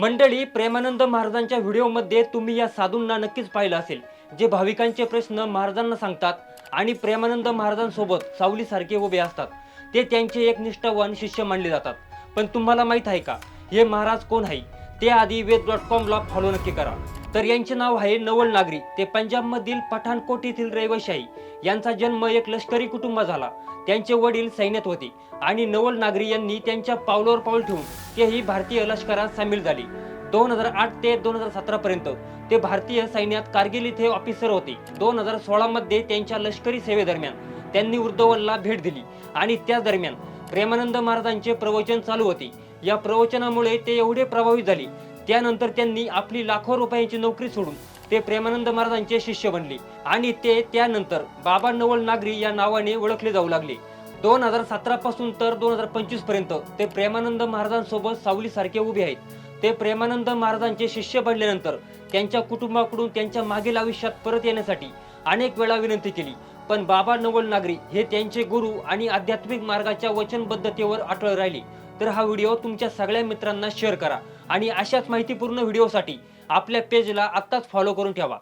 मंडळी प्रेमानंद महाराजांच्या व्हिडिओमध्ये तुम्ही या साधूंना नक्कीच पाहिलं असेल. जे भाविकांचे प्रश्न महाराजांना सांगतात आणि प्रेमानंद महाराजांसोबत सावलीसारखे उभे असतात. ते त्यांचे एक निष्ठावान शिष्य मानले जातात. पण तुम्हाला माहीत आहे का? हे महाराज कोण आहे? ते आधी वेद डॉट कॉमला फॉलो नक्की करा. तर यांचे नाव आहे नवल नागरी. ते पंजाबमधील पठाणकोट येथील रहिवाशाही. यांचा जन्म एक लष्करी कुटुंबात झाला. त्यांचे वडील सैन्यात होते. आणि नवल नागरी यांनी त्यांच्या पावलावर पाऊल ठेवून तेही भारतीय लष्करात सामील झाले. दोन हजार आठ ते दोन हजार सतरा पर्यंत ते भारतीय सैन्यात कारगिल इथे ऑफिसर होते. दोन हजार सोळा मध्ये त्यांच्या लष्करी सेवेदरम्यान त्यांनी उर्दवलला भेट दिली. आणि त्या दरम्यान प्रेमानंद महाराजांचे प्रवचन चालू होते. या प्रवचनामुळे ते एवढे प्रभावित झाले. त्यानंतर त्यांनी आपली लाखो रुपयांची नोकरी सोडून ते प्रेमानंद महाराजांचे शिष्य बनले आणि ते त्यानंतर बाबा नवल नागरी या नावाने ओळखले जाऊ लागले. दोन हजार सतरा पासून तर दोन हजार पंचवीसपर्यंत ते प्रेमानंद महाराजांसोबत सावली सारखे उभे आहेत. ते प्रेमानंद महाराजांचे शिष्य बनल्यानंतर त्यांच्या कुटुंबाकडून त्यांच्या मागील आयुष्यात परत येण्यासाठी अनेक वेळा विनंती केली. पण बाबा नवल नागरी हे त्यांचे गुरु आणि आध्यात्मिक मार्गाच्या वचनबद्धतेवर अटळ राहिले. तर हा व्हिडिओ तुमच्या सगळ्या मित्रांना शेअर करा आणि अशाच माहितीपूर्ण व्हिडिओसाठी आपल्या पेजला आत्ताच फॉलो करून ठेवा.